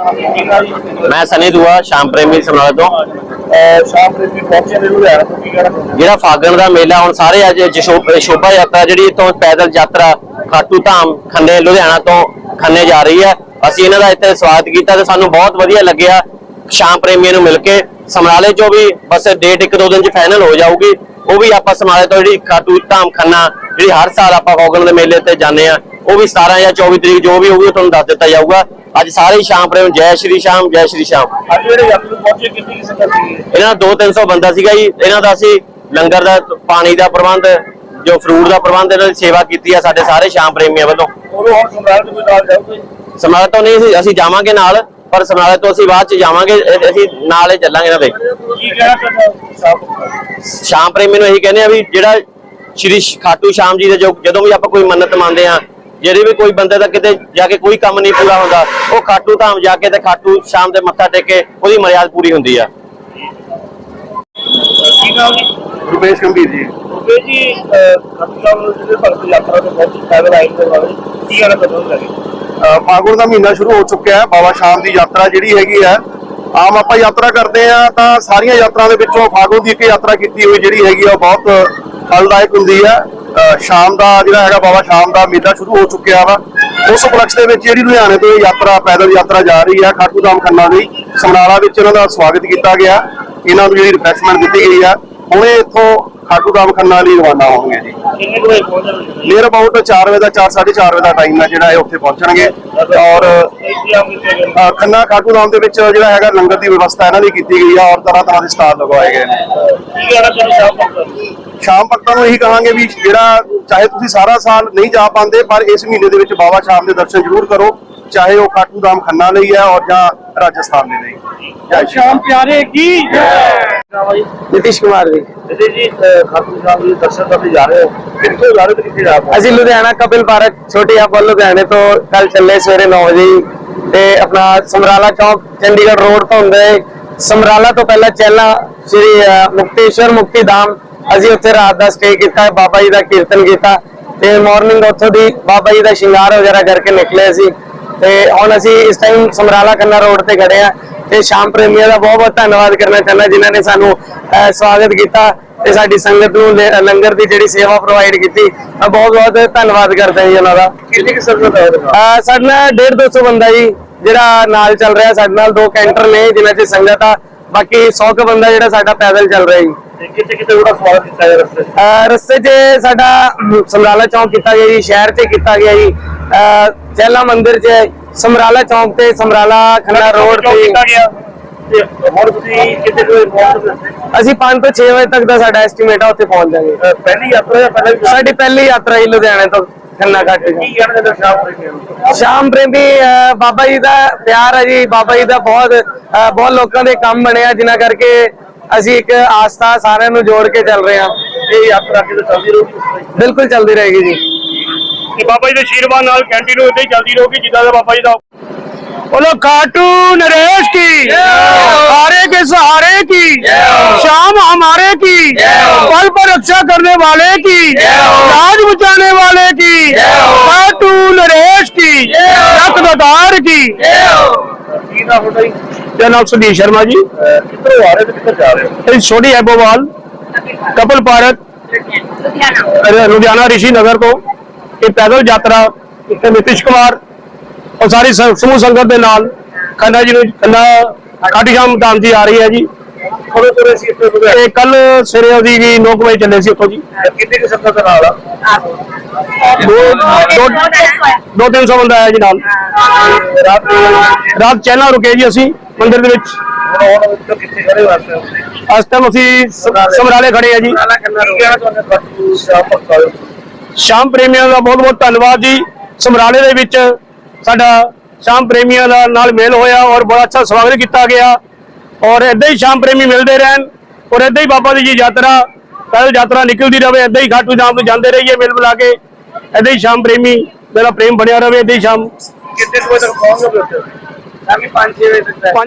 ਮੈਂ ਸਨੀ ਦੂਆ ਸ਼ਾਮ ਪ੍ਰੇਮੀ ਸਮਰਾਲਾ ਤੋਂ। ਸ਼ਾਮ ਵੀ ਪਹੁੰਚੇ ਨੇ ਲੁਧਿਆਣਾ ਤੋਂ ਕੀ ਕਹਿਣਾ ਜਿਹੜਾ ਫਾਗਣ ਦਾ ਮੇਲਾ ਹੁਣ ਸਾਰੇ ਅੱਜ ਸ਼ੋਭਾ ਯਾਤਰਾ ਜਿਹੜੀ ਇੱਥੋਂ ਪੈਦਲ ਯਾਤਰਾ ਖਾਟੂ ਧਾਮ ਖੰਨੇ ਲੁਧਿਆਣਾ ਤੋਂ ਖੰਨੇ ਜਾ ਰਹੀ ਹੈ। ਅਸੀਂ ਇਹਨਾਂ ਦਾ ਇੱਥੇ ਸਵਾਗਤ ਕੀਤਾ ਤੇ ਸਾਨੂੰ ਬਹੁਤ ਵਧੀਆ ਲੱਗਿਆ ਸ਼ਾਮ ਪ੍ਰੇਮੀਆਂ ਨੂੰ ਮਿਲ ਕੇ। ਸਮਰਾਲੇ ਚੋਂ ਵੀ ਬਸ ਡੇਟ ਇੱਕ ਦੋ ਦਿਨ ਚ ਫਾਈਨਲ ਹੋ ਜਾਊਗੀ। ਉਹ ਵੀ ਆਪਾਂ ਸਮਰਾਲੇ ਤੋਂ ਜਿਹੜੀ ਖਾਟੂ ਧਾਮ ਖੰਨਾ ਜਿਹੜੀ ਹਰ ਸਾਲ ਆਪਾਂ ਫਾਗਣ ਦੇ ਮੇਲੇ ਤੇ ਜਾਂਦੇ ਆ ਉਹ ਵੀ 17 ਜਾਂ 24 ਤਰੀਕ ਜੋ ਵੀ ਹੋਊਗੀ ਤੁਹਾਨੂੰ ਦੱਸ ਦਿੱਤਾ ਜਾਊਗਾ। ਅੱਜ ਸਾਰੇ ਸ਼ਾਮ ਪ੍ਰੇਮ ਜੈ ਸ਼੍ਰੀ ਸ਼ਾਮ ਜੈ ਸ਼੍ਰੀ ਸ਼ਾਮ। ਅੱਜ ਜਿਹੜੇ ਯਾਤਰੀ ਪਹੁੰਚੇ ਕਿੰਨੀ ਕੀ ਸੰਗਤ ਸੀ ਇਹਨਾਂ ਦਾ 2-300 ਬੰਦਾ ਸੀਗਾ ਜੀ। ਇਹਨਾਂ ਦਾ ਅਸੀਂ ਲੰਗਰ ਦਾ ਪਾਣੀ ਦਾ ਪ੍ਰਬੰਧ ਜੋ ਫਰੂਟ ਦਾ ਪ੍ਰਬੰਧ ਇਹਨਾਂ ਦੀ ਸੇਵਾ ਕੀਤੀ ਆ ਸਾਡੇ ਸਾਰੇ ਸ਼ਾਮ ਪ੍ਰੇਮੀਆਂ ਵੱਲੋਂ। ਉਦੋਂ ਹੁਣ ਦੇ ਕੋਈ ਨਾਲ ਜਾਊਗੇ? ਸਮਰਾਲਾ ਤੋਂ ਨਹੀਂ ਅਸੀਂ- ਜਾਵਾਂਗੇ ਨਾਲ ਪਰ ਸਮਰਾਲਾ ਤੋਂ ਅਸੀਂ ਬਾਅਦ ਚ ਜਾਵਾਂਗੇ ਅਸੀਂ ਨਾਲ ਹੀ ਚੱਲਾਂਗੇ ਇਹਨਾਂ ਦੇ। ਕੀ ਕਹਿਣਾ ਸ਼ਾਮ ਪ੍ਰੇਮੀ ਨੂੰ ਇਹੀ ਕਹਿੰਦੇ ਆ ਵੀ ਜਿਹੜਾ ਸ਼੍ਰੀ ਖਾਟੂ ਸ਼ਾਮ ਜੀ ਦੇ ਜੋ ਜਦੋਂ ਵੀ ਆਪਾਂ ਕੋਈ ਮੰਨਤ ਮੰਨਦੇ ਆ ਜਿਹੜੀ ਵੀ ਕੋਈ ਬੰਦੇ ਦਾ ਕਿਤੇ ਜਾ ਕੇ ਕੋਈ ਕੰਮ ਨਹੀਂ ਪੂਰਾ ਹੁੰਦਾ ਉਹ ਖਾਟੂ ਧਾਮ ਜਾ ਕੇ ਤੇ ਖਾਟੂ ਸ਼ਾਮ ਦੇ ਮੱਥਾ ਟੇਕ ਕੇ ਉਹਦੀ ਮਰਿਆਦਾ ਪੂਰੀ ਹੁੰਦੀ ਆ। ਕੀ ਨਾਮ ਜੀ? ਰੁਪੇਸ਼ ਗੰਭੀਰ ਜੀ। ਰੁਪਏ ਜੀ ਖਤਮ ਜਿਹੜੇ ਭਗਤ ਯਾਤਰਾ ਤੋਂ ਪਹੁੰਚੇ ਪੈਦਲ ਆਏ ਦੇ ਬਾਰੇ ਕੀ ਕਹਿਣਾ ਚਾਹੁੰਦੇ ਹੋ? ਅਹ ਫਾਗੁਣ ਦਾ ਮਹੀਨਾ ਸ਼ੁਰੂ ਹੋ ਚੁੱਕਿਆ ਹੈ ਬਾਬਾ ਸ਼ਾਮ ਦੀ ਯਾਤਰਾ ਜਿਹੜੀ ਹੈਗੀ ਹੈ ਆਮ ਆਪਾਂ ਯਾਤਰਾ ਕਰਦੇ ਆ ਤਾਂ ਸਾਰੀਆਂ ਯਾਤਰਾ ਦੇ ਵਿੱਚੋਂ ਫਾਗੁਣ ਦੀ ਇੱਕ ਯਾਤਰਾ ਕੀਤੀ ਹੋਈ ਜਿਹੜੀ ਹੈਗੀ ਆ ਉਹ ਬਹੁਤ ਫਲਦਾਇਕ ਹੁੰਦੀ ਹੈ। ਅਹ ਸ਼ਾਮ ਦਾ ਜਿਹੜਾ ਹੈਗਾ ਬਾਬਾ ਸ਼ਾਮ ਦਾ ਮੇਲਾ ਸ਼ੁਰੂ ਹੋ ਚੁੱਕਿਆ ਵਾ। ਉਸ ਉਪਲਕਸ਼ ਦੇ ਵਿੱਚ ਜਿਹੜੀ ਲੁਧਿਆਣੇ ਤੋਂ ਯਾਤਰਾ ਪੈਦਲ ਯਾਤਰਾ ਜਾ ਰਹੀ ਹੈ ਖਾਟੂ ਧਾਮ ਖੰਨਾ ਦੀ ਸਮਰਾਲਾ ਵਿੱਚ ਇਹਨਾਂ ਦਾ ਸਵਾਗਤ ਕੀਤਾ ਗਿਆ। ਇਹਨਾਂ ਨੂੰ ਜਿਹੜੀ ਰਿਫਰੈਸ਼ਮੈਂਟ ਦਿੱਤੀ ਗਈ ਆ। ਹੁਣੇ ਇੱਥੋਂ ਖਾਟੂ ਧਾਮ ਖੰਨਾ ਲਈ ਰਵਾਨਾ ਹੋਣਗੇ ਜੀ। ਕਿੰਨੇ ਵਜੇ ਪਹੁੰਚਣਗੇ ਨੀਅਰ ਅਬਾਊਟ 4 ਵਜੇ ਦਾ 4 4:30 ਵਜੇ ਦਾ ਟਾਈਮ ਹੈ ਜਿਹੜਾ ਇਹ ਉੱਥੇ ਪਹੁੰਚਣਗੇ। ਔਰ ਖੰਨਾ ਖਾਟੂ ਧਾਮ ਦੇ ਵਿੱਚ ਜਿਹੜਾ ਹੈਗਾ ਲੰਗਰ ਦੀ ਵਿਵਸਥਾ ਇਹਨਾਂ ਦੀ ਕੀਤੀ ਗਈ ਆ ਔਰ ਤਰ੍ਹਾਂ ਤਰ੍ਹਾਂ ਦੇ ਸਟਾਲ ਲਗਵਾਏ ਗਏ ਨੇ। ਸ਼ਾਮ ਭਗਤ ਸ਼ਾਮ ਨੂੰ ਇਹੀ ਕਹਾਂਗੇ ਵੀ ਜਿਹੜਾ ਚਾਹੇ ਤੁਸੀਂ ਸਾਰਾ ਸਾਲ ਨਹੀਂ ਜਾ ਪਾਉਂਦੇ ਪਰ ਇਸ ਮਹੀਨੇ ਦੇ ਵਿੱਚ ਬਾਬਾ ਸ਼ਾਮ ਦੇ ਦਰਸ਼ਨ ਜ਼ਰੂਰ ਕਰੋ ਚਾਹੇ ਉਹ ਖਾਟੂ ਧਾਮ ਖੰਨਾ ਲਈ ਹੈ ਔਰ ਜਾਂ ਰਾਜਸਥਾਨ ਦੇ ਲਈ। ਜੈ ਸ਼੍ਰੀ ਰਾਮ। ਪਿਆਰੇ ਕੀ? ਨਿਤਿਸ਼ ਕੁਮਾਰ ਜੀ। ਜੀ ਖਾਟੂ ਸ਼ਾਮ ਦੇ ਦਰਸ਼ਨ ਕਰਨ ਜਾ ਰਹੇ ਹੋ। ਕਿੱਥੇ ਜਾ ਰਹੇ ਕਿੱਥੇ ਜਾ ਰਹੇ ਹੋ? ਅਸੀਂ ਲੁਧਿਆਣਾ ਕਪਿਲ ਪਾਰਕ ਛੋਟੀ ਆਪਾਂ ਲੁਧਿਆਣੇ ਤੋਂ ਕੱਲ ਚੱਲੇ ਸਵੇਰੇ 9 ਵਜੇ ਤੇ ਆਪਣਾ ਸਮਰਾਲਾ ਚੌਕ ਚੰਡੀਗੜ੍ਹ ਰੋਡ ਤੋਂ ਹੁੰਦੇ ਸਮਰਾਲਾ ਤੋਂ ਪਹਿਲਾਂ ਚੈਲਾ ਸ੍ਰੀ ਮੁਕਤੇਸ਼ਵਰ ਮੁਕਤੀ ਧਾਮ ਅਸੀਂ ਉੱਥੇ ਰਾਤ ਦਾ ਸਟੇ ਕੀਤਾ ਬਾਬਾ ਜੀ ਦਾ ਕੀਰਤਨ ਕੀਤਾ ਤੇ ਮਾਰਨਿੰਗ ਉੱਥੋਂ ਦੀ ਬਾਬਾ ਜੀ ਦਾ ਸ਼ਿੰਗਾਰ ਵਗੈਰਾ ਕਰਕੇ ਨਿਕਲੇ ਅਸੀਂ ਤੇ ਹੁਣ ਅਸੀਂ ਇਸ ਟਾਈਮ ਸਮਰਾਲਾ ਖੰਨਾ ਰੋਡ ਤੇ ਖੜੇ ਆ ਤੇ ਸ਼ਾਮ ਪ੍ਰੇਮੀਆਂ ਦਾ ਬਹੁਤ ਬਹੁਤ ਧੰਨਵਾਦ ਕਰਨਾ ਚਾਹੁੰਦਾ ਜਿਨ੍ਹਾਂ ਨੇ ਸਾਨੂੰ ਸਵਾਗਤ ਕੀਤਾ ਤੇ ਸਾਡੀ ਸੰਗਤ ਨੂੰ ਲੰਗਰ ਦੀ ਜਿਹੜੀ ਸੇਵਾ ਪ੍ਰੋਵਾਈਡ ਕੀਤੀ ਮੈਂ ਬਹੁਤ ਬਹੁਤ ਧੰਨਵਾਦ ਕਰਦਾ ਜੀ ਉਹਨਾਂ ਦਾ। ਕਿੰਨੀ ਕਿ ਸੰਗਤ ਹੈ ਸਾਡੇ ਨਾਲ 1.5 200 ਬੰਦਾ ਜੀ ਜਿਹੜਾ ਨਾਲ ਚੱਲ ਰਿਹਾ ਸਾਡੇ ਨਾਲ ਦੋ ਕੈਂਟਰ ਨੇ ਜਿਨ੍ਹਾਂ 'ਚ ਸੰਗਤ ਆ ਬਾਕੀ 100 ਕੁ ਬੰਦਾ ਜਿਹੜਾ ਸਾਡਾ ਪੈਦਲ ਚੱਲ ਰਿਹਾ ਜੀ। ਕਿੱਥੇ ਕਿੱਥੇ ਉਹਦਾ ਸਵਾਗਤ ਕੀਤਾ ਜਾ ਰਸਤੇ 'ਚ? ਰਸਤੇ 'ਚ ਸਾਡਾ ਸਮਰਾਲਾ ਚੌਂਕ ਕੀਤਾ ਗਿਆ ਜੀ ਸ਼ਹਿਰ 'ਚ ਕੀਤਾ ਗਿਆ ਜੀ। ਅਹ ਚਹਿਲਾ ਮੰਦਿਰ 'ਚ ਸਮਰਾਲਾ ਚੌਂਕ ਤੇ ਸਮਰਾਲਾ ਖੰਨਾ ਰੋਡ ਕਿਉਂ ਤੇ। ਕੀਤਾ ਗਿਆ। ਤੇ ਹੁਣ ਤੁਸੀਂ ਕਿੱਥੇ ਕੋਈ ਪਹੁੰਚ ਗਏ ਅਸੀਂ 5 ਤੋਂ 6 ਵਜੇ ਤੱਕ ਦਾ ਸਾਡਾ ਐਸਟੀਮੇਟ ਆ ਉੱਥੇ ਪਹੁੰਚ ਜਾਵਾਂਗੇ। ਅਹ ਪਹਿਲੀ ਯਾਤਰਾ ਜਾਂ ਪਹਿਲਾਂ ਵੀ ਸਾਡੀ ਪਹਿਲੀ ਯਾਤਰਾ ਹੀ ਲੁਧਿਆਣੇ ਤੋਂ ਖੰਨਾ ਘਾਟ ਦੀ। ਕੀ ਕਹਿਣਾ ਚਾਹੁੰਦੇ ਸ਼ਾਮ ਪ੍ਰੇਮੀ ਅਹ ਬਾਬਾ ਜੀ ਦਾ ਪਿਆਰ ਹੈ ਜੀ ਬਾਬਾ ਜੀ ਦਾ ਬਹੁਤ ਅਹ ਬਹੁਤ ਲੋਕਾਂ ਦੇ ਕੰਮ ਬਣਿਆ ਜਿਨ੍ਹਾਂ ਕਰਕੇ ਅਸੀਂ ਇੱਕ ਆਸਥਾ ਸਾਰਿਆਂ ਨੂੰ ਜੋੜ ਕੇ ਚੱਲ ਰਹੇ ਹਾਂ ਇਹ ਯਾਤਰਾ ਕਿਤੇ ਚੱਲਦੀ ਰਹੂਗੀ ਬਿਲਕੁਲ ਚੱਲਦੀ ਰਹੇਗੀ ਜੀ ਤੇ ਬਾਬਾ ਜੀ ਦੇ ਆਸ਼ੀਰਵਾਦ ਨਾਲ ਕੰਟੀਨਿਊ ਇੱਦਾਂ ਹੀ ਚੱਲਦੀ ਰਹੂਗੀ ਜਿੱਦਾਂ ਦਾ ਬਾਬਾ ਜੀ ਦਾ बोलो खाटू नरेश की हारे के सहारे की शाम हमारे की पल पर रक्षा करने वाले की राज बचाने वाले की खाटू नरेश की रक्तदार की ਮੇਰਾ ਨਾਮ ਸੁਨੀਲ ਸ਼ਰਮਾ ਜੀ। ਕਿੱਥੋਂ ਆ ਰਹੇ ਤੇ ਕਿੱਥੇ ਜਾ ਰਹੇ ਹੋ? ਇਹ ਛੋਟੀ ਐਬੋਵਾਲ ਕਪਲ ਪਾਰਕ ਲੁਧਿਆਣਾ। ਰਿਸ਼ੀ ਨਗਰ ਤੋਂ। ਇਹ ਪੈਦਲ ਯਾਤਰਾ ਇੱਥੇ ਨਿਤਿਸ਼ ਕੁਮਾਰ ਔਰ ਸਾਰੀ ਸਮੂਹ ਸੰਗਤ ਦੇ ਨਾਲ ਖੰਨਾ ਜੀ ਨੂੰ ਖੰਨਾ ਕਾਟੀ ਸ਼ਾਮ ਧਾਮ ਜੀ ਆ ਰਹੀ ਹੈ ਜੀ। ਕਦੋਂ ਤੁਰੇ ਸੀ ਇੱਥੇ ਤੇ ਕੱਲ ਸਵੇਰੇ ਉਹਦੀ ਵੀ 9 ਵਜੇ ਚੱਲੇ ਸੀ ਉੱਥੋਂ ਜੀ। ਕਿੰਨੇ ਕਿ ਸੰਗਤ ਨਾਲ ਆ? ਦੋ ਦੋ ਤਿੰਨ ਸੌ ਬੰਦਾ ਆਇਆ ਜੀ ਨਾਲ। ਰਾਤ ਰਾਤ ਚੈਨਾ ਰੁਕੇ ਜੀ ਅਸੀਂ। ਮੰਦਿਰ ਦੇ ਵਿੱਚ। ਇਸ ਟਾਈਮ ਅਸੀਂ ਸਮਰਾਲੇ। ਖੜੇ ਆ ਜੀ। ਸ਼ਾਮ ਪ੍ਰੇਮੀਆਂ ਦਾ ਬਹੁਤ ਬਹੁਤ ਧੰਨਵਾਦ ਜੀ। ਸਮਰਾਲੇ ਦੇ ਵਿੱਚ ਸਾਡਾ ਸ਼ਾਮ ਪ੍ਰੇਮੀਆਂ ਦਾ ਨਾਲ ਮੇਲ ਹੋਇਆ ਔਰ ਬੜਾ ਅੱਛਾ ਸਵਾਗਤ ਕੀਤਾ ਗਿਆ। ਔਰ ਏਦਾਂ ਹੀ ਸ਼ਾਮ ਪ੍ਰੇਮੀ ਮਿਲਦੇ ਰਹਿਣ ਔਰ ਏਦਾਂ ਹੀ ਬਾਬਾ ਦੀ ਜੀ ਯਾਤਰਾ ਪੈਦਲ ਯਾਤਰਾ ਨਿਕਲਦੀ ਰਹੇ ਏਦਾਂ ਹੀ ਖਾਟੂ ਸ਼ਾਮ ਤੋਂ ਜਾਂਦੇ ਰਹੀਏ ਮਿਲ ਮਿਲਾ ਕੇ। ਏਦਾਂ ਹੀ ਸ਼ਾਮ ਪ੍ਰੇਮੀ ਮੇਰਾ ਪ੍ਰੇਮ ਬਣਿਆ ਰਹੇ ਏਦਾਂ ਹੀ ਸ਼ਾਮ ਕਿੰਨੇ ਵਜੇ ਤੱਕ ਪਹੁੰਚੋਗੇ ਉੱਥੇ? 5-6 ਵਜੇ ਤੱਕ।